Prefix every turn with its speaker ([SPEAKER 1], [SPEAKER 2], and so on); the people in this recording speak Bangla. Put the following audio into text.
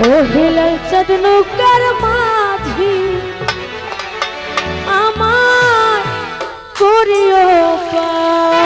[SPEAKER 1] ও হেলাল চাঁদ নৌকার মাঝি আমার করিও পা